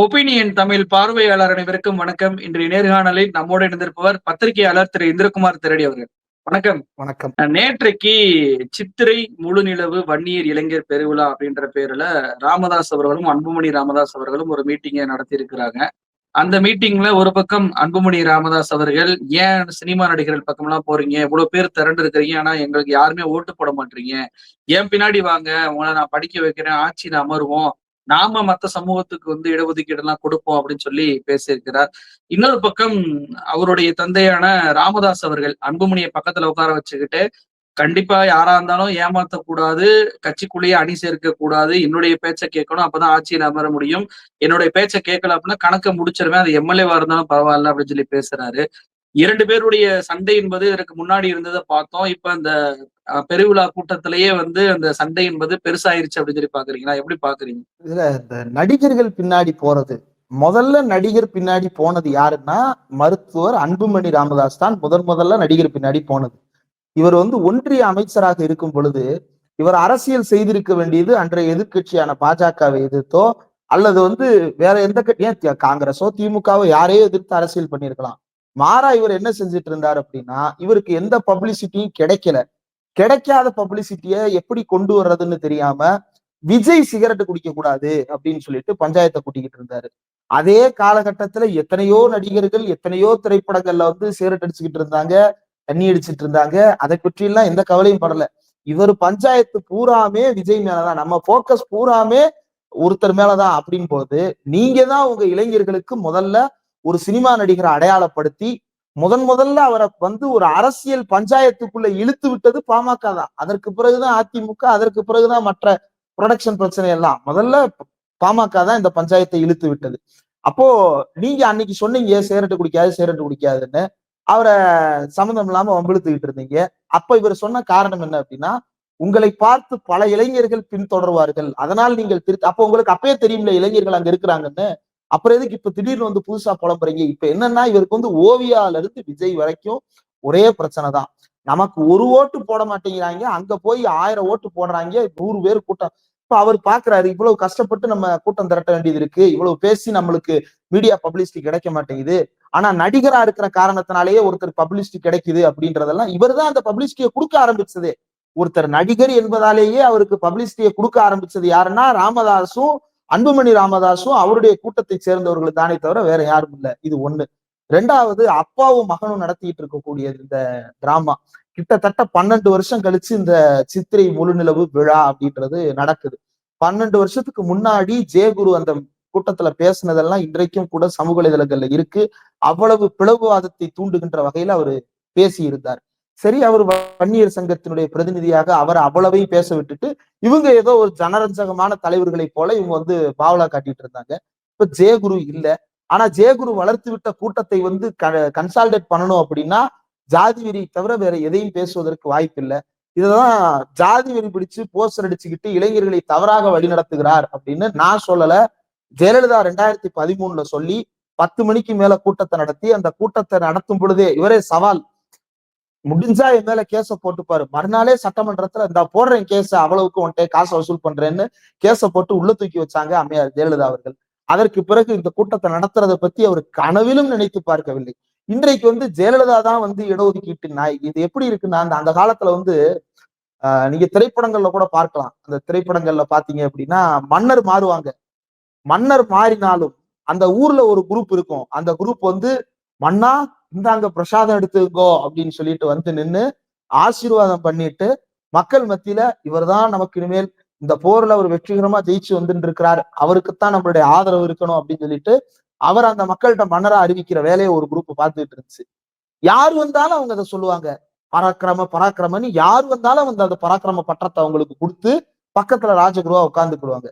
Opinion Tamil பார்வையாளர் அனைவருக்கும் வணக்கம். இன்றைய நேர்காணலில் நம்மோடு இணைந்திருப்பவர் பத்திரிகையாளர் திரு இந்திரகுமார் திரடி அவர்கள். வணக்கம். வணக்கம். நேற்றைக்கு சித்திரை முழு நிலவு வன்னியர் இளைஞர் பெருவிழா அப்படின்ற பேர்ல ராமதாஸ் அவர்களும் அன்புமணி ராமதாஸ் அவர்களும் ஒரு மீட்டிங்கை நடத்தி இருக்கிறாங்க அந்த மீட்டிங்ல ஒரு பக்கம் அன்புமணி ராமதாஸ் அவர்கள் ஏன் சினிமா நடிகர்கள் பக்கம் எல்லாம் போறீங்க? இவ்வளவு பேர் திரண்டு இருக்கிறீங்க. ஆனா எங்களுக்கு யாருமே ஓட்டு போட மாட்டீங்க. ஏன் பின்னாடி வாங்க? உங்களை நான் படிக்க வைக்கிறேன். ஆட்சியில் அமருவோம். நாம மத்த சமூகத்துக்கு வந்து இடஒதுக்கீடு எல்லாம் கொடுப்போம் அப்படின்னு சொல்லி பேசியிருக்கிறார். இன்னொரு பக்கம் அவருடைய தந்தையான ராமதாஸ் அவர்கள் அன்புமணியை பக்கத்துல உட்கார வச்சுக்கிட்டு கண்டிப்பா யாரா இருந்தாலும் ஏமாத்த கூடாது கட்சிக்குள்ளேயே அணி சேர்க்க கூடாது என்னுடைய பேச்சை கேட்கணும் அப்பதான் ஆட்சியில் அமர முடியும். என்னுடைய பேச்சை கேட்கல அப்படின்னா கணக்கை முடிச்சிருவேன் அது எம்எல்ஏவா இருந்தாலும் பரவாயில்ல அப்படின்னு சொல்லி பேசுறாரு. இரண்டு பேருடைய சண்டை என்பது இதற்கு முன்னாடி இருந்ததை பார்த்தோம். இப்ப அந்த பெருவிழா கூட்டத்திலேயே வந்து அந்த சண்டை என்பது பெருசாயிருச்சு அப்படின்னு சொல்லி பாக்குறீங்களா எப்படி பாக்குறீங்க இதுல இந்த நடிகர்கள் பின்னாடி போறது முதல்ல நடிகர் பின்னாடி போனது யாருன்னா மருத்துவர் அன்புமணி ராமதாஸ் தான் முதன் முதல்ல நடிகர் பின்னாடி போனது. இவர் வந்து ஒன்றிய அமைச்சராக இருக்கும் பொழுது இவர் அரசியல் செய்திருக்க வேண்டியது அன்றைய எதிர்கட்சியான பாஜகவை எதிர்த்தோ அல்லது வந்து வேற எந்த கட்சியும் காங்கிரஸோ திமுகவோ யாரையோ எதிர்த்து அரசியல் பண்ணியிருக்கலாம். மாறா இவர் என்ன செஞ்சுட்டு இருந்தார் அப்படின்னா இவருக்கு எந்த பப்ளிசிட்டியும் கிடைக்கல. கிடைக்காத பப்ளிசிட்டிய எப்படி கொண்டு வர்றதுன்னு தெரியாம விஜய் சிகரெட் குடிக்க கூடாது அப்படின்னு சொல்லிட்டு பஞ்சாயத்தை கூட்டிக்கிட்டு இருந்தாரு. அதே காலகட்டத்துல எத்தனையோ நடிகர்கள் எத்தனையோ திரைப்படங்கள்ல வந்து சிகரெட் அடிச்சுக்கிட்டு இருந்தாங்க தண்ணி அடிச்சிட்டு இருந்தாங்க. அதை பற்றி எந்த கவலையும் படல. இவர் பஞ்சாயத்து பூராமே விஜய் மேலதான். நம்ம போக்கஸ் பூராமே ஒருத்தர் மேலதான் அப்படின்னு போது நீங்க தான் உங்க இளைஞர்களுக்கு முதல்ல ஒரு சினிமா நடிகரை அடையாளப்படுத்தி முதன் முதல்ல அவரை வந்து ஒரு அரசியல் பஞ்சாயத்துக்குள்ள இழுத்து விட்டது பாமக தான். அதற்கு பிறகுதான் அதிமுக அதற்கு பிறகுதான் மற்ற ப்ரொடக்ஷன் பிரச்சனை எல்லாம். முதல்ல பாமக தான் இந்த பஞ்சாயத்தை இழுத்து விட்டது. அப்போ நீங்க அன்னைக்கு சொன்னீங்க சேரட்டு குடிக்காது சேரட்டு குடிக்காதுன்னு. அவரை சம்மந்தம் இல்லாம வம்பிழுத்துக்கிட்டு இருந்தீங்க. அப்ப இவர் சொன்ன காரணம் என்ன அப்படின்னா உங்களை பார்த்து பல இளைஞர்கள் பின்தொடர்வார்கள். அதனால் நீங்கள் திரு அப்போ உங்களுக்கு அப்பயே தெரியும்ல இளைஞர்கள் அங்க இருக்கிறாங்கன்னு. அப்புறம் எதுக்கு இப்ப திடீர்னு வந்து புதுசா புலம்புறீங்க இப்ப என்னன்னா இவருக்கு வந்து ஓவியால இருந்து விஜய் வரைக்கும் ஒரே பிரச்சனை தான். நமக்கு ஒரு ஓட்டு போட மாட்டேங்கிறாங்க. அங்க போய் ஆயிரம் ஓட்டு போடுறாங்க. நூறு பேர் கூட்டம். இப்ப அவர் பாக்குறாரு இவ்வளவு கஷ்டப்பட்டு நம்ம கூட்டம் திரட்ட வேண்டியது இருக்கு. இவ்வளவு பேசி நம்மளுக்கு மீடியா பப்ளிசிட்டி கிடைக்க மாட்டேங்குது. ஆனா நடிகரா இருக்கிற காரணத்தினாலேயே ஒருத்தர் பப்ளிசிட்டி கிடைக்குது அப்படின்றதெல்லாம் இவர் தான் அந்த பப்ளிசிட்டியை கொடுக்க ஆரம்பிச்சதே. ஒருத்தர் நடிகர் என்பதாலேயே அவருக்கு பப்ளிசிட்டியை கொடுக்க ஆரம்பிச்சது யாருன்னா ராமதாஸும் அன்புமணி ராமதாஸும் அவருடைய கூட்டத்தை சேர்ந்தவர்கள் தானே தவிர வேற யாரும் இல்லை. இது ஒண்ணு. ரெண்டாவது அப்பாவும் மகனும் நடத்திட்டு இருக்கக்கூடிய இந்த டிராமா கிட்டத்தட்ட பன்னெண்டு வருஷம் கழிச்சு இந்த சித்திரை முழுநிலவு விழா அப்படின்றது நடக்குது. பன்னெண்டு வருஷத்துக்கு முன்னாடி ஜெயகுரு அந்த கூட்டத்துல பேசினதெல்லாம் இன்றைக்கும் கூட சமூக வலைதளங்கள்ல இருக்கு. அவ்வளவு பிளவுவாதத்தை தூண்டுகின்ற வகையில அவரு பேசியிருந்தார். சரி அவர் வன்னியர் சங்கத்தினுடைய பிரதிநிதியாக அவர் அவ்வளவையும் பேச விட்டுட்டு இவங்க ஏதோ ஒரு ஜனரஞ்சகமான தலைவர்களை போல இவங்க வந்து பாவலா காட்டிட்டு இருந்தாங்க. இப்ப ஜெயகுரு இல்ல. ஆனா ஜெயகுரு வளர்த்து விட்ட கூட்டத்தை வந்து கன்சால்டேட் பண்ணணும் அப்படின்னா ஜாதி வெறி தவிர வேற எதையும் பேசுவதற்கு வாய்ப்பு இல்லை இதுதான் ஜாதி வெறி பிடிச்சு போஸ்டர் அடிச்சுக்கிட்டு இளைஞர்களை தவறாக வழிநடத்துகிறார் அப்படின்னு நான் சொல்லல. ஜெயலலிதா ரெண்டாயிரத்தி பதிமூணுல சொல்லி பத்து மணிக்கு மேல கூட்டத்தை நடத்தி அந்த கூட்டத்தை நடத்தும் பொழுதே இவரே சவால். முடிஞ்சா என் மேல கேஸ போட்டுப்பாரு. மறுநாளே சட்டமன்றத்துல இந்த போடுறேன் கேஸ அவ்வளவுக்கு உன்ட்டே காசை வசூல் பண்றேன்னு கேஸ போட்டு உள்ள தூக்கி வச்சாங்க அம்மையார் ஜெயலலிதா அவர்கள். அதற்கு பிறகு இந்த கூட்டத்தை நடத்துறதை பத்தி அவர் கனவிலும் நினைத்து பார்க்கவில்லை. இன்றைக்கு வந்து ஜெயலலிதா தான் வந்து இடஒதுக்கீட்டு நாய் இது எப்படி இருக்குன்னா அந்த அந்த காலத்துல வந்து ஆஹ் நீங்க திரைப்படங்கள்ல கூட பார்க்கலாம். அந்த திரைப்படங்கள்ல பாத்தீங்க அப்படின்னா மன்னர் மாறுவாங்க. மன்னர் மாறினாலும் அந்த ஊர்ல ஒரு குரூப் இருக்கும். அந்த குரூப் வந்து மன்னா இந்தாங்க பிரசாதம் எடுத்துக்கோ அப்படின்னு சொல்லிட்டு வந்து நின்று ஆசீர்வாதம் பண்ணிட்டு மக்கள் மத்தியில இவர் தான் நமக்கு இனிமேல் இந்த போர்ல அவர் வெற்றிகரமா ஜெயிச்சு வந்துட்டு இருக்கிறார் அவருக்குத்தான் நம்மளுடைய ஆதரவு இருக்கணும் அப்படின்னு சொல்லிட்டு அவர் அந்த மக்கள்கிட்ட மன்னரா அறிவிக்கிற வேலையை ஒரு குரூப் பார்த்துட்டு இருந்துச்சு. யார் வந்தாலும் அவங்க அதை சொல்லுவாங்க. பராக்கிரம பராக்கிரமன்னு யார் வந்தாலும் வந்து அந்த பராக்கிரம பட்டத்தை அவங்களுக்கு கொடுத்து பக்கத்துல ராஜகுருவா உட்கார்ந்துக்கிடுவாங்க.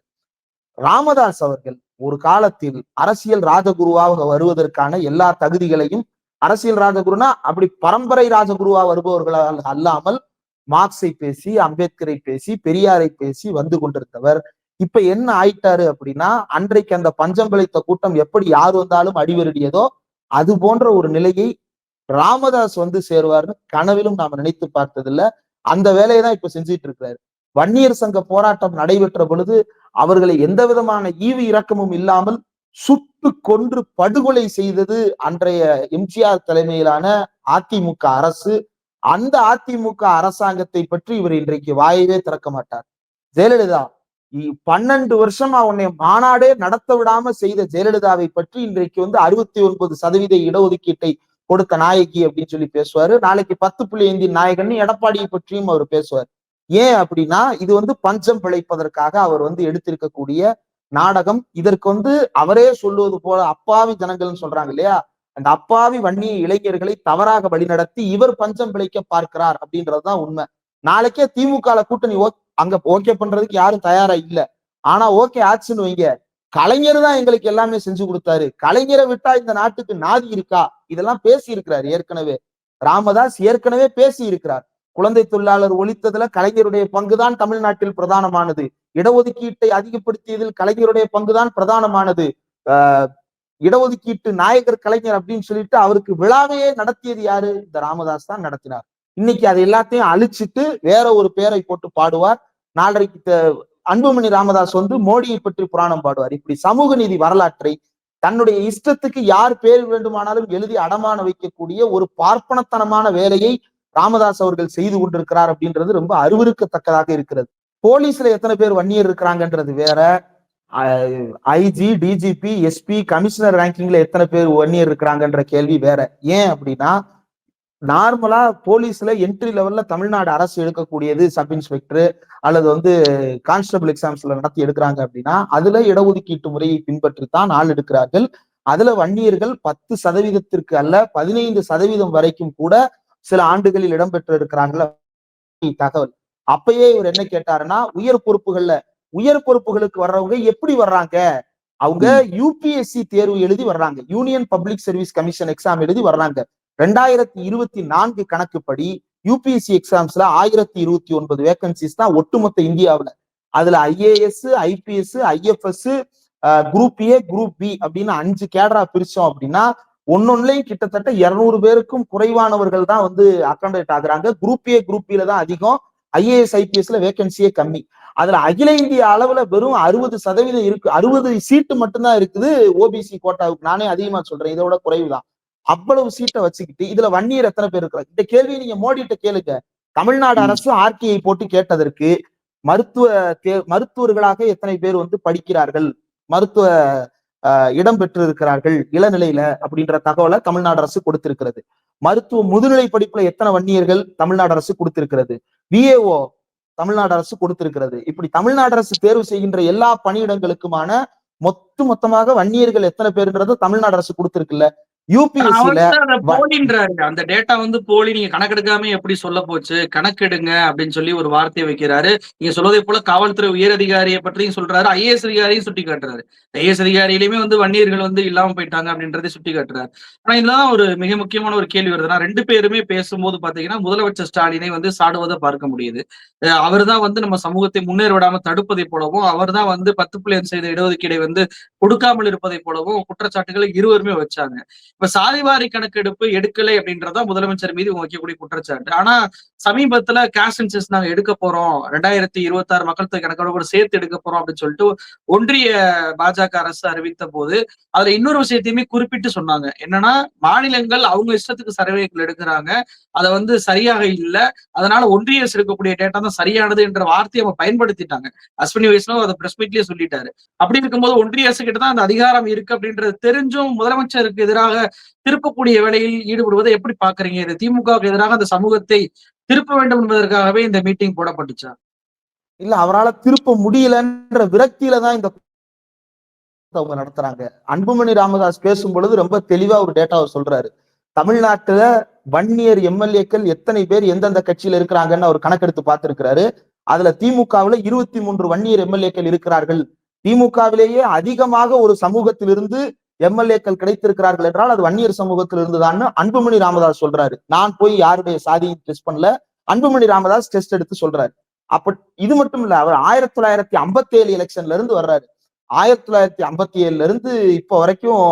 ராமதாஸ் அவர்கள் ஒரு காலத்தில் அரசியல் ராஜகுருவாக வருவதற்கான எல்லா தகுதிகளையும் அரசியல் ராஜகுருனா அப்படி பரம்பரை ராஜகுருவா வருபவர்களால் அல்லாமல் மார்க்ஸை பேசி அம்பேத்கரை பேசி பெரியாரை பேசி வந்து கொண்டிருந்தவர். இப்ப என்ன ஆயிட்டாரு அப்படின்னா அன்றைக்கு அந்த பஞ்சம் பிழைத்த கூட்டம் எப்படி யார் வந்தாலும் அடிவருடியதோ அது போன்ற ஒரு நிலையை ராமதாஸ் வந்து சேருவார்னு கனவிலும் நாம நினைத்து பார்த்ததில்ல. அந்த வேலையை தான் இப்ப செஞ்சுட்டு இருக்கிறாரு. வன்னியர் சங்க போராட்டம் நடைபெற்ற பொழுது அவர்களை எந்த விதமான ஈவு இரக்கமும் இல்லாமல் சுட்டு கொன்று படுகொலை செய்தது அன்றைய எம்ஜிஆர் தலைமையிலான அதிமுக அரசு. அந்த அதிமுக அரசாங்கத்தை பற்றி இவர் இன்றைக்கு வாயவே திறக்க மாட்டார். ஜெயலலிதா பன்னெண்டு வருஷமா உன்னை மாநாடே நடத்த விடாம செய்த ஜெயலலிதாவை பற்றி இன்றைக்கு வந்து அறுபத்தி ஒன்பது சதவீத இடஒதுக்கீட்டை கொடுத்த நாயகி அப்படின்னு சொல்லி பேசுவாரு. நாளைக்கு பத்து புள்ளி ஐந்து நாயகன் எடப்பாடியை பற்றியும் அவர் பேசுவார். ஏன் அப்படின்னா இது வந்து பஞ்சம் பிழைப்பதற்காக அவர் வந்து எடுத்திருக்கக்கூடிய நாடகம். இதற்கு வந்து அவரே சொல்லுவது போல அப்பாவி ஜனங்கள்னு சொல்றாங்க இல்லையா? அந்த அப்பாவி வன்னிய இளைஞர்களை தவறாக வழிநடத்தி இவர் பஞ்சம் பிழைக்க பார்க்கிறார் அப்படின்றதுதான் உண்மை. நாளைக்கே திமுக கூட்டணி ஓ- அங்க ஓகே பண்றதுக்கு யாரும் தயாரா இல்ல. ஆனா ஓகே ஆச்சுன்னு வைங்க. கலைஞர் தான் எங்களுக்கு எல்லாமே செஞ்சு கொடுத்தாரு. கலைஞரை விட்டா இந்த நாட்டுக்கு நாதி இருக்கா? இதெல்லாம் பேசி இருக்கிறார் ஏற்கனவே. ராமதாஸ் ஏற்கனவே பேசி இருக்கிறார் குழந்தை தொழிலாளர் ஒழித்ததுல கலைஞருடைய பங்குதான் தமிழ்நாட்டில் பிரதானமானது. இடஒதுக்கீட்டை அதிகப்படுத்தியதில் கலைஞருடைய பங்குதான் பிரதானமானது. ஆஹ் இடஒதுக்கீட்டு நாயகர் கலைஞர் அப்படின்னு சொல்லிட்டு அவருக்கு விழாவையே நடத்தியது யாரு? இந்த ராமதாஸ் தான் நடத்தினார். இன்னைக்கு அதை எல்லாத்தையும் அழிச்சிட்டு வேற ஒரு பேரை போட்டு பாடுவார். நாளைக்கு த- அன்புமணி ராமதாஸ் வந்து மோடியை பற்றி புராணம் பாடுவார். இப்படி சமூக நீதி வரலாற்றை தன்னுடைய இஷ்டத்துக்கு யார் பேர் வேண்டுமானாலும் எழுதி அடமான வைக்கக்கூடிய ஒரு பார்ப்பனத்தனமான வேலையை ராமதாஸ் அவர்கள் செய்து கொண்டிருக்கிறார் அப்படின்றது ரொம்ப அருவருக்கத்தக்கதாக இருக்கிறது. போலீஸ்ல எத்தனை பேர் வன்னியர் இருக்கிறாங்கன்றது வேற. ஐஜி டிஜிபி எஸ்பி கமிஷனர் ரேங்கிங்ல எத்தனை பேர் வன்னியர் இருக்கிறாங்கன்ற கேள்வி வேற. ஏன் அப்படின்னா நார்மலா போலீஸ்ல என்ட்ரி லெவல்ல தமிழ்நாடு அரசு எடுக்கக்கூடியது சப் இன்ஸ்பெக்டர் அல்லது வந்து கான்ஸ்டபிள் எக்ஸாம்ஸ்ல நடத்தி எடுக்கிறாங்க அப்படின்னா அதுல இடஒதுக்கீட்டு முறையை பின்பற்றித்தான் ஆள் எடுக்கிறார்கள். அதுல வன்னியர்கள் பத்து சதவீதத்திற்கு அல்ல பதினைந்து சதவீதம் வரைக்கும் கூட சில ஆண்டுகளில் இடம்பெற்று இருக்கிறாங்கள தகவல். அப்பயே இவர் என்ன கேட்டாருன்னா உயர் பொறுப்புகள்ல உயர் பொறுப்புகளுக்கு வர்றவங்க எப்படி வர்றாங்க? அவங்க யூபிஎஸ்சி தேர்வு எழுதி வர்றாங்க. Union public service commission exam எழுதி வர்றாங்க. ரெண்டாயிரத்தி இருபத்தி நான்கு கணக்குப்படி யூபிஎஸ்சி எக்ஸாம்ஸ்ல ஆயிரத்தி இருபத்தி ஒன்பது வேகன்சிஸ் தான் ஒட்டுமொத்த இந்தியாவுல. அதுல IAS IPS IFS group A group B அப்படின்னு அஞ்சு கேடரா பிரிச்சோம் அப்படின்னா ஒன்னொன்னுலயும் கிட்டத்தட்ட இருநூறு பேருக்கும் குறைவானவர்கள் தான் வந்து அக்காமடேட் ஆகுறாங்க. குரூப் ஏ குரூப் தான் அதிகம். ஐஏஎஸ் ஐபிஎஸ்ல வேகன்சியே கம்மி. அதுல அகில இந்திய அளவுல வெறும் அறுபது சதவீதம் இருக்கு. அறுபது சீட்டு மட்டும்தான் இருக்குது. ஓபிசி கோட்டாவுக்கு நானே அதிகமா சொல்றேன். இதோட குறைவுதான். அவ்வளவு சீட்டை வச்சுக்கிட்டு இதுல வன்னியர் எத்தனை பேர் இருக்கிறாங்க? இந்த கேள்வியை நீங்க மோடிட்ட கேளுங்க. தமிழ்நாடு. அரசு ஆர்டிஐ போட்டு கேட்டதற்கு மருத்துவ மருத்துவர்களாக எத்தனை பேர் வந்து படிக்கிறார்கள்? மருத்துவ இடம் பெற்றிருக்கிறார்கள் இளநிலையில அப்படின்ற தகவலை தமிழ்நாடு அரசு கொடுத்திருக்கிறது. மருத்துவ முதுநிலை படிப்புல எத்தனை வன்னியர்கள் தமிழ்நாடு அரசு கொடுத்திருக்கிறது? விஏஓ தமிழ்நாடு அரசு கொடுத்திருக்கிறது. இப்படி தமிழ்நாடு அரசு தேர்வு செய்கின்ற எல்லா பணியிடங்களுக்குமான மொத்த மொத்தமாக வன்னியர்கள் எத்தனை பேருன்றது தமிழ்நாடு அரசு கொடுத்திருக்குல்ல. யூபிஎஸ்சில போலின்றாரு. அந்த டேட்டா வந்து போலி நீங்க கணக்கெடுக்காம எப்படி சொல்ல போச்சு? கணக்கெடுங்க அப்படின்னு சொல்லி ஒரு வார்த்தையை வைக்கிறாரு. நீங்க சொல்வதை போல காவல்துறை உயர் அதிகாரியை பற்றியும் சொல்றாரு. ஐஏஎஸ் அதிகாரியும் சுட்டி காட்டுறாரு ஐஏஎஸ் அதிகாரியிலுமே வந்து வன்னியர்கள் வந்து இல்லாம போயிட்டாங்க அப்படின்றதை சுட்டி காட்டுறாரு ஆனா இதுதான் ஒரு மிக முக்கியமான ஒரு கேள்வி வருதுன்னா ரெண்டு பேருமே பேசும்போது பாத்தீங்கன்னா முதலமைச்சர் ஸ்டாலினை வந்து சாடுவதை பார்க்க முடியுது. அவர் தான் வந்து நம்ம சமூகத்தை முன்னேற விடாம தடுப்பதை போலவும் அவர் தான் வந்து பத்து புள்ளி செய்த இடஒதுக்கீடை வந்து கொடுக்காமல் இருப்பதை போலவும் குற்றச்சாட்டுகளை இருவருமே வச்சாங்க. இப்ப சாதிவாரி கணக்கெடுப்பு எடுக்கலை அப்படின்றதா முதலமைச்சர் மீது வைக்கக்கூடிய குற்றச்சாட்டு. ஆனா சமீபத்துல கேஷ் சென்சஸ் நாங்க எடுக்க போறோம். ரெண்டாயிரத்தி இருபத்தி ஆறு மக்கள் தொகை கூட சேர்த்து எடுக்க போறோம் அப்படின்னு சொல்லிட்டு ஒன்றிய பாஜக அரசு அறிவித்த போது அதுல இன்னொரு விஷயத்தையுமே குறிப்பிட்டு சொன்னாங்க. என்னன்னா மாநிலங்கள் அவங்க இஷ்டத்துக்கு சர்வேக்கள் எடுக்கிறாங்க. அதை வந்து சரியாக இல்லை. அதனால ஒன்றிய அரசு எடுக்கக்கூடிய டேட்டா தான் சரியானது என்ற வார்த்தையை அவங்க பயன்படுத்திட்டாங்க. அஸ்வினி வைஷ்ணவ் அதை பிரஸ் மீட்லயே சொல்லிட்டாரு. அப்படி இருக்கும்போது ஒன்றிய அரசு கிட்ட தான் அந்த அதிகாரம் இருக்கு அப்படின்றது தெரிஞ்சும் முதலமைச்சருக்கு எதிராக திருப்பக்கூடிய வேலையில் ஈடுபடுவதை எப்படி பாக்குறீங்க? இது திமுகவுக்கு எதிராக அந்த சமூகத்தை திருப்ப வேண்டும் என்பதற்காகவே இந்த மீட்டிங் போடப்பட்டுச்சா? இல்ல அவரால திருப்ப முடியலன்ற விரக்தியில தான் இந்த அவங்க நடத்துறாங்க. அன்புமணி ராமதாஸ் பேசும் பொழுது ரொம்ப தெளிவா ஒரு டேட்டாவை சொல்றாரு. தமிழ்நாட்டுல வன்னியர் எம்எல்ஏக்கள் எத்தனை பேர் எந்தெந்த கட்சியில இருக்கிறாங்கன்னு அவர் கணக்கெடுத்து பார்த்திருக்கிறாரு. அதுல திமுகவுல இருபத்தி மூன்று வன்னியர் எம்எல்ஏக்கள் இருக்கிறார்கள். திமுகவிலேயே அதிகமாக ஒரு சமூகத்திலிருந்து எம்எல்ஏக்கள் கிடைத்திருக்கிறார்கள் என்றால் அது வன்னியர் சமூகத்தில் இருந்துதான்னு அன்புமணி ராமதாஸ் சொல்றாரு. நான் போய் யாருடைய சாதியும் டெஸ்ட் பண்ணல? அன்புமணி ராமதாஸ் டெஸ்ட் எடுத்து சொல்றாரு. அப்ப இது மட்டும் இல்ல அவர் ஆயிரத்தி தொள்ளாயிரத்தி ஐம்பத்தி ஏழு எலெக்ஷன்ல இருந்து வர்றாரு. ஆயிரத்தி தொள்ளாயிரத்தி ஐம்பத்தி ஏழுல இருந்து இப்ப வரைக்கும்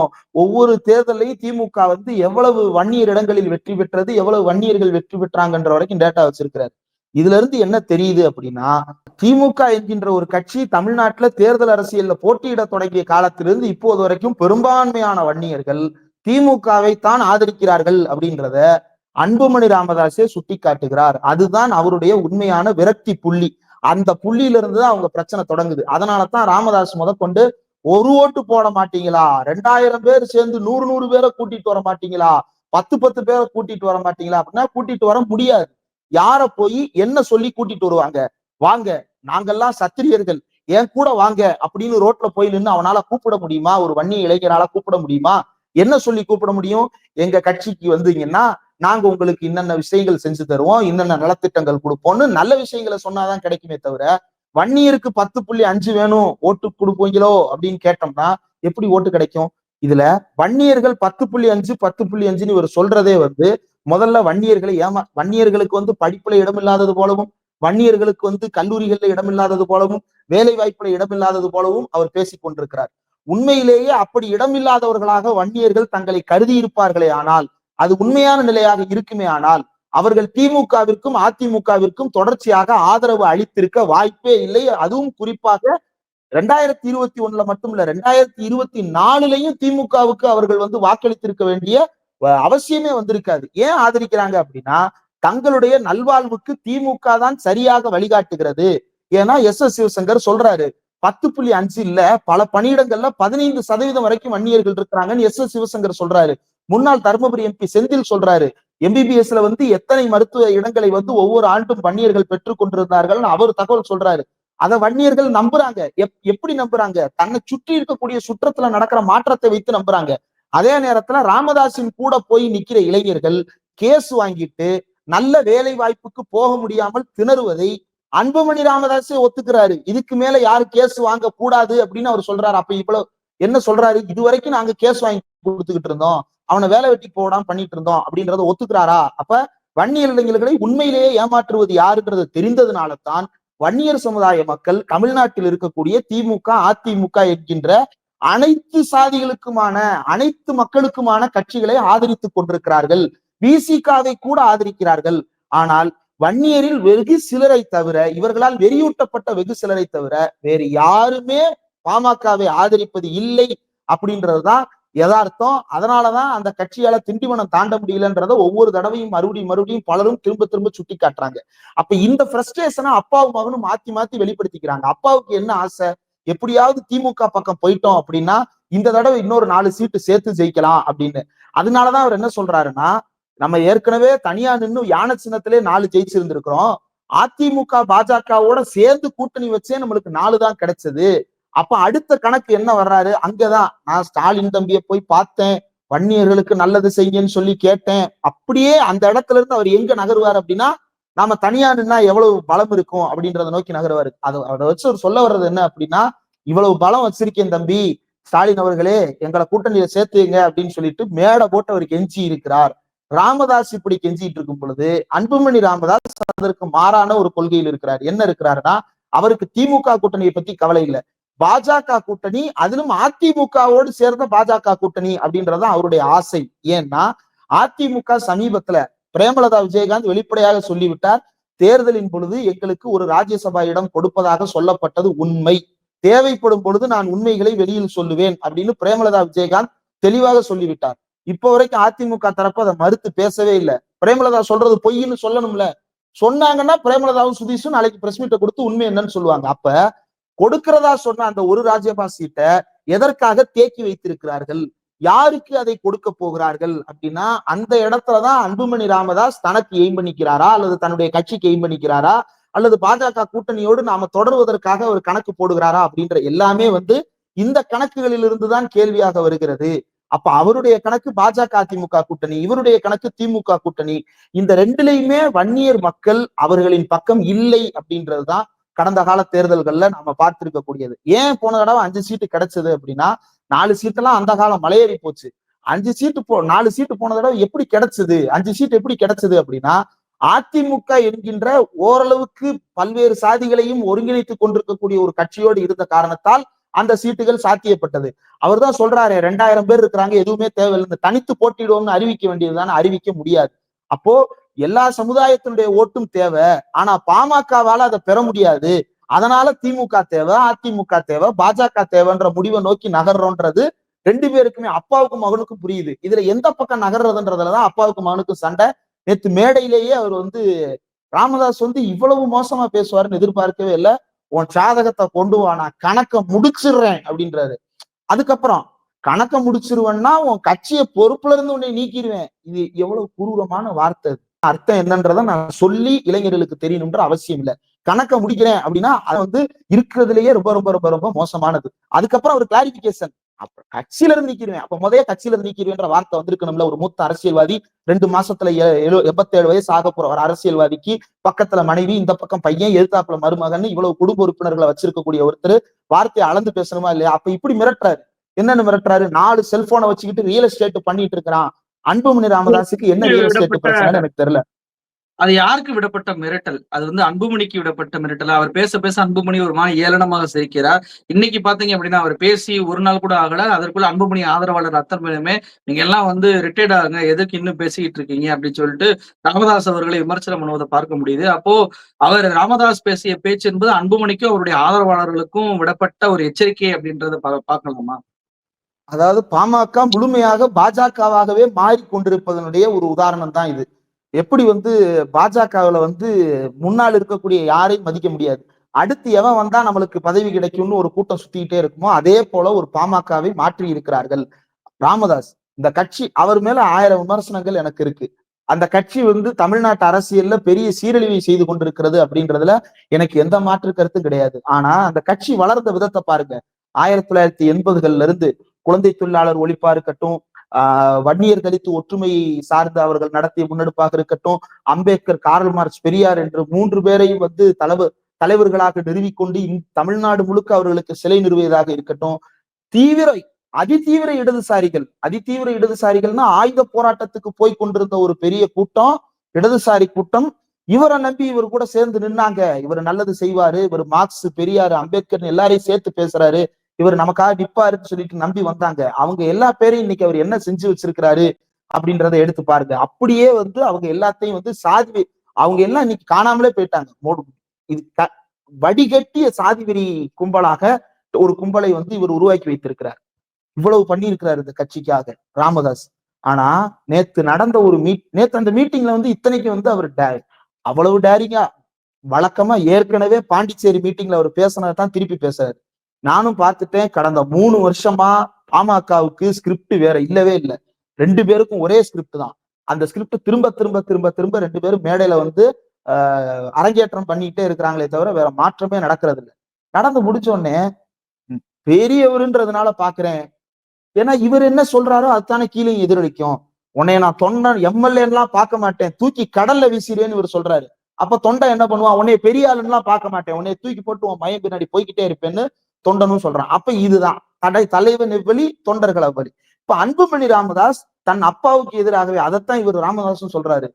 ஒவ்வொரு தேர்தலையும் திமுக வந்து எவ்வளவு வன்னியர் இடங்களில் வெற்றி பெற்றது எவ்வளவு வன்னியர்கள் வெற்றி பெற்றாங்கன்ற வரைக்கும் டேட்டா வச்சிருக்கிறாரு. இதுல இருந்து என்ன தெரியுது அப்படின்னா திமுக என்கின்ற ஒரு கட்சி தமிழ்நாட்டுல தேர்தல் அரசியல்ல போட்டியிட தொடங்கிய காலத்திலிருந்து இப்போது வரைக்கும் பெரும்பான்மையான வன்னியர்கள் திமுகவை தான் ஆதரிக்கிறார்கள் அப்படின்றத அன்புமணி ராமதாஸே சுட்டி காட்டுகிறார் அதுதான் அவருடைய உண்மையான விரக்தி புள்ளி. அந்த புள்ளியில இருந்து தான் அவங்க பிரச்சனை தொடங்குது. அதனாலதான் ராமதாஸ் முதற்கொண்டு ஒரு ஓட்டு போட மாட்டீங்களா? ரெண்டாயிரம் பேர் சேர்ந்து நூறு நூறு பேரை கூட்டிட்டு வர மாட்டீங்களா? பத்து பத்து பேரை கூட்டிட்டு வர மாட்டீங்களா? அப்படின்னா கூட்டிட்டு வர முடியாது. யார போய் என்ன சொல்லி கூட்டிட்டு வருவாங்க? வாங்க நாங்கெல்லாம் சத்திரியர்கள். என் கூட வாங்க அப்படின்னு ரோட்ல போய் நின்று அவனால கூப்பிட முடியுமா? ஒரு வன்னிய இளைஞரால கூப்பிட முடியுமா? என்ன சொல்லி கூப்பிட முடியும்? எங்க கட்சிக்கு வந்தீங்கன்னா நாங்க உங்களுக்கு என்னென்ன விஷயங்கள் செஞ்சு தருவோம் என்னென்ன நலத்திட்டங்கள் கொடுப்போம்னு நல்ல விஷயங்களை சொன்னாதான் கிடைக்குமே தவிர வன்னியருக்கு பத்து புள்ளி அஞ்சு வேணும் ஓட்டு கொடுப்பீங்களோ அப்படின்னு கேட்டோம்னா எப்படி ஓட்டு கிடைக்கும்? இதுல வன்னியர்கள் பத்து புள்ளி அஞ்சு பத்து புள்ளி அஞ்சுன்னு இவர் சொல்றதே வந்து முதல்ல வன்னியர்களை ஏமா வன்னியர்களுக்கு வந்து படிப்புல இடம் இல்லாதது போலவும் வன்னியர்களுக்கு வந்து கல்லூரிகள்ல இடம் இல்லாதது போலவும் வேலை வாய்ப்புல இடம் இல்லாதது போலவும் அவர் பேசிக் கொண்டிருக்கிறார். உண்மையிலேயே அப்படி இடமில்லாதவர்களாக வன்னியர்கள் தங்களை கருதி இருப்பார்களே ஆனால் அது உண்மையான நிலையாக இருக்குமே ஆனால் அவர்கள் திமுகவிற்கும் அதிமுகவிற்கும் தொடர்ச்சியாக ஆதரவு அளித்திருக்க வாய்ப்பே இல்லை. அதுவும் குறிப்பாக ரெண்டாயிரத்தி இருபத்தி ஒண்ணுல மட்டும் இல்ல ரெண்டாயிரத்தி இருபத்தி நாலுலயும் திமுகவுக்கு அவர்கள் வந்து வாக்களித்திருக்க வேண்டிய அவசியமே வந்திருக்காது. ஏன் ஆதரிக்கிறாங்க அப்படின்னா தங்களுடைய நல்வாழ்வுக்கு திமுக தான் சரியாக வழிகாட்டுகிறது. ஏன்னா எஸ். எஸ். சிவசங்கர் சொல்றாரு பத்து புள்ளி அஞ்சு இல்ல பல பணியிடங்கள்ல பதினைந்து சதவீதம் வரைக்கும் வன்னியர்கள் இருக்கிறாங்கன்னு எஸ். எஸ். சிவசங்கர் சொல்றாரு. முன்னாள் தருமபுரி எம்பி செந்தில் சொல்றாரு எம்பிபிஎஸ்ல வந்து எத்தனை மருத்துவ இடங்களை வந்து ஒவ்வொரு ஆண்டும் வன்னியர்கள் பெற்றுக் கொண்டிருந்தார்கள் அவர் தகவல் சொல்றாரு. அதை வன்னியர்கள் நம்புறாங்க. எப்- எப்படி நம்புறாங்க? தன்னை சுற்றி இருக்கக்கூடிய சுற்றத்துல நடக்கிற மாற்றத்தை வைத்து நம்புறாங்க. அதே நேரத்துல ராமதாஸின் கூட போய் நிக்கிற இளைஞர்கள் கேஸ் வாங்கிட்டு நல்ல வேலை வாய்ப்புக்கு போக முடியாமல் திணறுவதை அன்புமணி ராமதாஸே ஒத்துக்கிறாரு. இதுக்கு மேல யாரு கேஸ் வாங்க கூடாது அப்படின்னு அவர் சொல்றாரு. அப்ப இவ்வளவு என்ன சொல்றாரு? இது வரைக்கும் நாங்க கேஸ் வாங்கி கொடுத்துக்கிட்டு இருந்தோம். அவனை வேலை வெட்டி போடாம பண்ணிட்டு இருந்தோம் அப்படின்றத ஒத்துக்கிறாரா? அப்ப வன்னியர் இளைஞர்களை உண்மையிலேயே ஏமாற்றுவது யாருன்றது தெரிந்ததுனால தான் வன்னியர் சமுதாய மக்கள் தமிழ்நாட்டில் இருக்கக்கூடிய திமுக அதிமுக என்கின்ற அனைத்து சாதிகளுக்குமான அனைத்து மக்களுக்குமான கட்சிகளை ஆதரித்துக் கொண்டிருக்கிறார்கள். விசிகாவை கூட ஆதரிக்கிறார்கள். ஆனால் வன்னியரில் வெகு சிலரை தவிர இவர்களால் வெறியூட்டப்பட்ட வெகு சிலரை தவிர வேறு யாருமே பாமகவை ஆதரிப்பது இல்லை அப்படின்றதுதான் யதார்த்தம். அதனாலதான் அந்த கட்சியால திண்டிவனம் தாண்ட முடியலன்றத ஒவ்வொரு தடவையும் மறுபடியும் மறுபடியும் பலரும் திரும்ப திரும்ப சுட்டி காட்டுறாங்க அப்ப இந்த ஃப்ரஸ்ட்ரேஷனை அப்பாவும் மகனும் மாத்தி மாத்தி வெளிப்படுத்திக்கிறாங்க. அப்பாவுக்கு என்ன ஆசை? எப்படியாவது திமுக பக்கம் போயிட்டோம் அப்படின்னா இந்த தடவை இன்னொரு நாலு சீட்டு சேர்த்து ஜெயிக்கலாம் அப்படின்னு. அதனாலதான் அவர் என்ன சொல்றாருன்னா நம்ம ஏற்கனவே தனியா நின்று யானை சின்னத்திலே நாலு ஜெயிச்சிருந்திருக்கிறோம். அதிமுக பாஜகவோட சேர்ந்து கூட்டணி வச்சே நம்மளுக்கு நாலு தான் கிடைச்சது. அப்ப அடுத்த கணக்கு என்ன வர்றாரு? அங்கதான். நான் ஸ்டாலின் தம்பியை போய் பார்த்தேன். வன்னியர்களுக்கு நல்லது செய்யுங்கன்னு சொல்லி கேட்டேன். அப்படியே அந்த இடத்துல இருந்து அவர் எங்க நகருவார் அப்படின்னா நாம தனியா நின்னா எவ்வளவு பலம் இருக்கும் அப்படின்றத நோக்கி நகருவாரு. அதை அதை வச்சு அவர் சொல்ல வர்றது என்ன அப்படின்னா இவ்வளவு பலம் வச்சிருக்கேன் தம்பி ஸ்டாலின் அவர்களே எங்களை கூட்டணியில சேர்த்துங்க அப்படின்னு சொல்லிட்டு மேடை போட்டு அவர் கெஞ்சி இருக்கிறார். ராமதாஸ் இப்படி கெஞ்சிட்டு இருக்கும் பொழுது அன்புமணி ராமதாஸ் அதற்கு மாறான ஒரு கொள்கையில் இருக்கிறார். என்ன இருக்கிறாருன்னா அவருக்கு திமுக கூட்டணியை பத்தி கவலை இல்லை. பாஜக கூட்டணி அதிலும் அதிமுகவோடு சேர்ந்த பாஜக கூட்டணி அப்படின்றதான் அவருடைய ஆசை. ஏன்னா அதிமுக சமீபத்துல பிரேமலதா விஜயகாந்த் வெளிப்படையாக சொல்லிவிட்டார் தேர்தலின் பொழுது எங்களுக்கு ஒரு ராஜ்யசபா இடம் கொடுப்பதாக சொல்லப்பட்டது உண்மை. தேவைப்படும் பொழுது நான் உண்மைகளை வெளியில் சொல்லுவேன் அப்படின்னு பிரேமலதா விஜயகாந்த் தெளிவாக சொல்லிவிட்டார். இப்ப வரைக்கும் அதிமுக தரப்பு அதை மறுத்து பேசவே இல்லை. பிரேமலதா சொல்றது பொய்ன்னு சொல்லணும்ல. சொன்னாங்கன்னா பிரேமலதாவும் சுதீஷும் நாளைக்கு பிரஸ் மீட்டை கொடுத்து உண்மை என்னன்னு சொல்லுவாங்க. அப்ப கொடுக்கிறதா சொன்ன அந்த ஒரு ராஜ்யசபா சீட்டை எதற்காக தேக்கி வைத்திருக்கிறார்கள்? யாருக்கு அதை கொடுக்க போகிறார்கள் அப்படின்னா அந்த இடத்துலதான் அன்புமணி ராமதாஸ் தனக்கு எய்ம் பண்ணிக்கிறாரா? அல்லது தன்னுடைய கட்சிக்கு எய்ம் பண்ணிக்கிறாரா? அல்லது பாஜக கூட்டணியோடு நாம தொடர்வதற்காக ஒரு கணக்கு போடுகிறாரா? அப்படின்ற எல்லாமே வந்து இந்த கணக்குகளிலிருந்து தான் கேள்வியாக வருகிறது. அப்ப அவருடைய கணக்கு பாஜக அதிமுக கூட்டணி இவருடைய கணக்கு திமுக கூட்டணி இந்த ரெண்டுலையுமே வன்னியர் மக்கள் அவர்களின் பக்கம் இல்லை அப்படின்றதுதான் கடந்த கால தேர்தல்கள்ல நாம பார்த்திருக்க கூடியது ஏன் போன தடவை அஞ்சு சீட்டு கிடைச்சது அப்படின்னா நாலு சீட்டெல்லாம் அந்த காலம் மலையேறி போச்சு. அஞ்சு சீட்டு போ நாலு சீட்டு போன தடவை எப்படி கிடைச்சது? அஞ்சு சீட்டு எப்படி கிடைச்சது அப்படின்னா அதிமுக என்கின்ற ஓரளவுக்கு பல்வேறு சாதிகளையும் ஒருங்கிணைத்துக் கொண்டிருக்கக்கூடிய ஒரு கட்சியோடு இருந்த காரணத்தால் அந்த சீட்டுகள் சாத்தியப்பட்டது. அவர் தான் சொல்றாரு ரெண்டாயிரம் பேர் இருக்கிறாங்க எதுவுமே தேவையில்லை. இந்த தனித்து போட்டிடுவோம்னு அறிவிக்க வேண்டியதுதானே அறிவிக்க முடியாது. அப்போ எல்லா சமுதாயத்தினுடைய ஓட்டும் தேவை. ஆனா பாமகவால அதை பெற முடியாது. அதனால திமுக தேவை அதிமுக தேவை பாஜக தேவைன்ற முடிவை நோக்கி நகர்றோன்றது ரெண்டு பேருக்குமே அப்பாவுக்கும் மகனுக்கும் புரியுது. இதுல எந்த பக்கம் நகர்றதுன்றதுலதான் அப்பாவுக்கும் மகனுக்கும் சண்டை. நேத்து மேடையிலேயே அவர் வந்து ராமதாஸ் வந்து இவ்வளவு மோசமா பேசுவாருன்னு எதிர்பார்க்கவே இல்லை. உன் சாதகத்தை கொண்டு வா நான் கணக்க முடிச்சிடுறேன் அப்படின்றாரு. அதுக்கப்புறம் கணக்க முடிச்சிருவேன்னா உன் கட்சியை பொறுப்புல இருந்து உன்னை நீக்கிடுவேன். இது எவ்வளவு குரூரமான வார்த்தை. அர்த்தம் என்னன்றத நான் சொல்லி இளைஞர்களுக்கு தெரியணும்ன்ற அவசியம் இல்லை. கணக்கை முடிக்கிறேன் அப்படின்னா அது வந்து இருக்கிறதுலயே ரொம்ப ரொம்ப ரொம்ப ரொம்ப மோசமானது. அதுக்கப்புறம் ஒரு கிளாரிபிகேஷன் அப்ப கட்சியில இருந்து நீக்கிடுவேன். அப்ப முதல்ல கட்சியில இருந்து நீக்கிடுவேன்ற வார்த்தை வந்திருக்கணும்ல ஒரு மூத்த அரசியல்வாதி ரெண்டு மாசத்துல எழு- எண்பத்தேழு வயசு ஆக போற ஒரு அரசியல்வாதிக்கு பக்கத்துல மனைவி இந்த பக்கம் பையன் எழுத்தாப்புல மருமகன் இவ்வளவு குடும்ப உறுப்பினர்களை வச்சிருக்கக்கூடிய ஒருத்தர் வார்த்தையை அளந்து பேசணுமா இல்லையா? அப்ப இப்படி மிரட்டுறாரு. என்னன்னு மிரட்டுறாரு? நாலு செல்போனை வச்சுக்கிட்டு ரியல் எஸ்டேட் பண்ணிட்டு இருக்கிறான். அன்புமணி ராமதாஸுக்கு என்ன ரியல் எஸ்டேட் பிரச்சனை எனக்கு தெரியல. அது யாருக்கு விடப்பட்ட மிரட்டல்? அது வந்து அன்புமணிக்கு விடப்பட்ட மிரட்டல்? அவர் பேச பேச அன்புமணி ஒரு மாதிரி ஏளனமாக சிரிக்கிறார். இன்னைக்கு பாத்தீங்க அப்படின்னா அவர் பேசி ஒரு நாள் கூட ஆகல. அதற்குள்ள அன்புமணி ஆதரவாளர் அத்தனை பேருமே நீங்க எல்லாம் வந்து ரிட்டையர்ட் ஆகுங்க. எதுக்கு இன்னும் பேசிக்கிட்டு இருக்கீங்க? அப்படின்னு சொல்லிட்டு ராமதாஸ் அவர்களை விமர்சனம் பண்ணுவதை பார்க்க முடியுது. அப்போ அவர் ராமதாஸ் பேசிய பேச்சு என்பது அன்புமணிக்கும் அவருடைய ஆதரவாளர்களுக்கும் விடப்பட்ட ஒரு எச்சரிக்கை அப்படின்றத பா- பார்க்கலாமா? அதாவது பாமக முழுமையாக பாஜகவாகவே மாறிக்கொண்டிருப்பதனுடைய ஒரு உதாரணம் தான் இது. எப்படி வந்து பாஜகவுல வந்து முன்னால் இருக்கக்கூடிய யாரையும் மதிக்க முடியாது. அடுத்து எவன் வந்தா நம்மளுக்கு பதவி கிடைக்கும்னு ஒரு கூட்டம் சுத்திக்கிட்டே இருக்குமோ அதே போல ஒரு பாமகவை மாற்றி இருக்கிறார்கள். ராமதாஸ் இந்த கட்சி அவர் மேல ஆயிரம் விமர்சனங்கள் எனக்கு இருக்கு. அந்த கட்சி வந்து தமிழ்நாட்டு அரசியல்ல பெரிய சீரழிவை செய்து கொண்டிருக்கிறது அப்படின்றதுல எனக்கு எந்த மாற்று கருத்தும் கிடையாது. ஆனா அந்த கட்சி வளர்ந்த விதத்தை பாருங்க. ஆயிரத்தி தொள்ளாயிரத்தி எண்பதுகள்ல இருந்து குழந்தை தொழிலாளர் ஒழிப்பா இருக்கட்டும் வன்னியர் தலித்து ஒற்றுமை சார்ந்து அவர்கள் நடத்திய முன்னெடுப்பாக இருக்கட்டும் அம்பேத்கர் காரல் மார்ச் பெரியார் என்று மூன்று பேரையும் வந்து தலைவர் தலைவர்களாக நிறுவிக்கொண்டு தமிழ்நாடு முழுக்க அவர்களுக்கு சிலை நிறுவியதாக இருக்கட்டும். தீவிர அதிதீவிர இடதுசாரிகள் அதிதீவிர இடதுசாரிகள்னா ஆயுத போராட்டத்துக்கு போய் கொண்டிருந்த ஒரு பெரிய கூட்டம் இடதுசாரி கூட்டம். இவரை நம்பி இவர் கூட சேர்ந்து நின்னாங்க. இவர் நல்லது செய்வாரு. இவர் மார்க்ஸ் பெரியாரு அம்பேத்கர் எல்லாரையும் சேர்த்து பேசுறாரு. இவர் நமக்காக நிப்பாருன்னு சொல்லிட்டு நம்பி வந்தாங்க. அவங்க எல்லா பேரையும் இன்னைக்கு அவர் என்ன செஞ்சு வச்சிருக்கிறாரு அப்படின்றத எடுத்து பாருங்க. அப்படியே வந்து அவங்க எல்லாத்தையும் வந்து சாதி அவங்க எல்லாம் இன்னைக்கு காணாமலே போயிட்டாங்க. மோடு இது க- வடிகட்டிய சாதி வெறி கும்பலாக ஒரு கும்பலை வந்து இவர் உருவாக்கி வைத்திருக்கிறார். இவ்வளவு பண்ணியிருக்கிறார் இந்த கட்சிக்காக ராமதாஸ். ஆனா நேத்து நடந்த ஒரு மீட் நேத்து அந்த மீட்டிங்ல வந்து இத்தனைக்கு வந்து அவர் டே- அவ்வளவு டேரிங்கா வழக்கமா ஏற்கனவே பாண்டிச்சேரி மீட்டிங்ல அவர் பேசினதான் திருப்பி பேசுறாரு. நானும் பார்த்துட்டேன். கடந்த மூணு வருஷமா பாமகவுக்கு ஸ்கிரிப்ட் வேற இல்லவே இல்லை. ரெண்டு பேருக்கும் ஒரே ஸ்கிரிப்ட் தான். அந்த ஸ்கிரிப்ட் திரும்ப திரும்ப திரும்ப திரும்ப ரெண்டு பேரும் மேடையில வந்து ஆஹ், அரங்கேற்றம் பண்ணிக்கிட்டே இருக்கிறாங்களே தவிர வேற மாற்றமே நடக்கிறது இல்லை நடந்து முடிச்ச உடனே பெரியவருன்றதுனால பாக்குறேன். ஏன்னா இவர் என்ன சொல்றாரோ அதுதானே கீழே எதிரொலிக்கும். உன்னை நான் தொண்டன் எம்எல்ஏ எல்லாம் பார்க்க மாட்டேன். தூக்கி கடல்ல வீசிடுவேன்னு இவர் சொல்றாரு. அப்ப தொண்டை என்ன பண்ணுவான் உன்னைய பெரிய ஆளுன்னுலாம் பார்க்க மாட்டேன். உன்னைய தூக்கி போட்டு உன் மயம் பின்னாடி போய்கிட்டே இருப்பேன்னு தொண்டனும் சொல்றான். அப்ப இதுதான். தடை தலைவன் எவ்வளி தொண்டர்கள் அவ்வளி. இப்ப அன்புமணி ராமதாஸ் தன் அப்பாவுக்கு எதிராகவே அதைத்தான் இவர் ராமதாஸும் சொல்றாரு.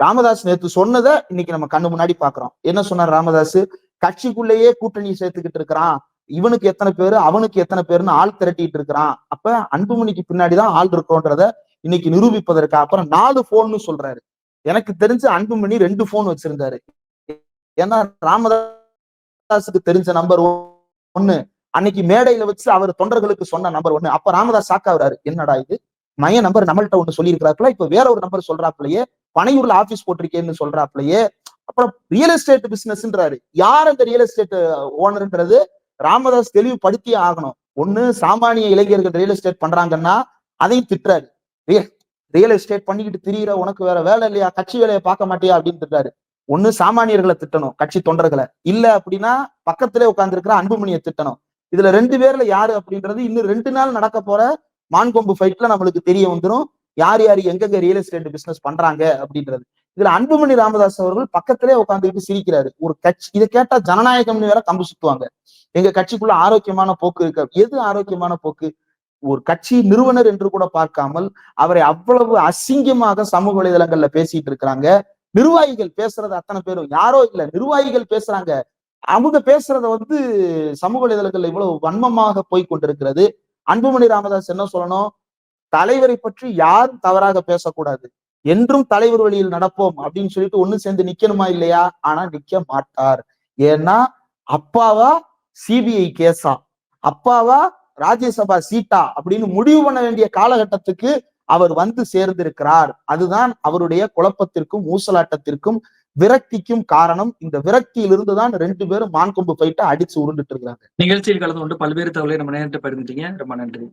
ராமதாஸ் நேத்து சொன்னதை இன்னைக்கு நம்ம கண்ணு முன்னாடி பாக்குறோம். என்ன சொன்னார் ராமதாஸ் கட்சிக்குள்ளேயே கூட்டணி சேர்த்துக்கிட்டு இருக்கிறான். இவனுக்கு எத்தனை பேரு அவனுக்கு எத்தனை பேருன்னு ஆள் திரட்டிட்டு இருக்கிறான். அப்ப அன்புமணிக்கு பின்னாடிதான் ஆள் இருக்கோன்றத இன்னைக்கு நிரூபிப்பதற்கு அப்புறம் நாலு போன்னு சொல்றாரு. எனக்கு தெரிஞ்சு அன்புமணி ரெண்டு போன் வச்சிருந்தாரு. ஏன்னா ராமதாஸுக்கு தெரிஞ்ச நம்பர் ஒண்ணு. அன்னைக்கு மேடையில வச்சு அவர் தொண்டர்களுக்கு சொன்ன நம்பர் ஒண்ணு. அப்ப ராமதாஸ் சாக்காவுறாரு என்னடா இது? மைய நம்பர் நம்மள்கிட்ட ஒண்ணு சொல்லியிருக்கிறாப்புல? இப்ப வேற ஒரு நம்பர் சொல்றாப்புலயே பனையூர்ல ஆபீஸ் போட்டிருக்கேன்னு சொல்றாப்புலயே அப்புறம் ரியல் எஸ்டேட் பிசினஸ்ன்றாரு யார் அந்த ரியல் எஸ்டேட் ஓனர்ன்றது ராமதாஸ் தெளிவுபடுத்தியே ஆகணும். ஒண்ணு சாமானிய இளைஞர்கள் ரியல் எஸ்டேட் பண்றாங்கன்னா அதையும் திட்டுறாரு. ரியல் எஸ்டேட் பண்ணிக்கிட்டு திரியிற உனக்கு வேற வேலை இல்லையா? கட்சி வேலையை பார்க்க மாட்டியா? அப்படின்னு திட்டாரு ஒண்ணு சாமானியர்களை திட்டணும் கட்சி தொண்டர்களை. இல்ல அப்படின்னா பக்கத்திலே உட்கார்ந்துருக்கிற அன்புமணியை திட்டணும். இதுல ரெண்டு பேர்ல யாரு அப்படின்றது இன்னும் ரெண்டு நாள் நடக்க போற மான்கொம்பு ஃபைட்ல நம்மளுக்கு தெரிய வந்துடும் யார் யார் எங்கெங்க ரியல் எஸ்டேட் பிசினஸ் பண்றாங்க அப்படின்றது. இதுல அன்புமணி ராமதாஸ் அவர்கள் பக்கத்திலே உட்காந்துக்கிட்டு சிரிக்கிறாரு. ஒரு கட்சி இதை கேட்டா ஜனநாயகம்னு வேற கம்பு சுத்துவாங்க. எங்க கட்சிக்குள்ள ஆரோக்கியமான போக்கு இருக்கு? எது ஆரோக்கியமான போக்கு? ஒரு கட்சி நிறுவனர் என்று கூட பார்க்காமல் அவரை அவ்வளவு அசிங்கமாக சமூக வலைதளங்கள்ல பேசிட்டு இருக்கிறாங்க. நிர்வாகிகள் பேசுறது அத்தனை பேரும். யாரோ இல்ல நிர்வாகிகள் பேசுறாங்க. அவங்க பேசுறத வந்து சமூக வலைதளங்கள்ல இவ்வளவு வன்மமாக போய் கொண்டிருக்கிறது. அன்புமணி ராமதாஸ் என்ன சொல்லணும்? தலைவரை பற்றி யாரும் தவறாக பேசக்கூடாது. என்றும் தலைவர் வழியில் நடப்போம் அப்படின்னு சொல்லிட்டு ஒண்ணு சேர்ந்து நிக்கணுமா இல்லையா? ஆனா நிக்க மாட்டார். ஏன்னா அப்பாவா சிபிஐ கேஸா? அப்பாவா ராஜ்யசபா சீட்டா? அப்படின்னு முடிவு பண்ண வேண்டிய காலகட்டத்துக்கு அவர் வந்து சேர்ந்திருக்கிறார். அதுதான் அவருடைய குழப்பத்திற்கும் ஊசலாட்டத்திற்கும் விரக்திக்கும் காரணம். இந்த விரக்தியிலிருந்து தான் ரெண்டு பேரும் மான்கொம்பு போயிட்டு அடிச்சு உருண்டுட்டு இருக்கிறாங்க நிகழ்ச்சியில் கலந்து கொண்டு பல்வேறு தகவலை நம்ம நேரிட்டு பகிர்ந்துட்டீங்க. ரொம்ப நன்றி.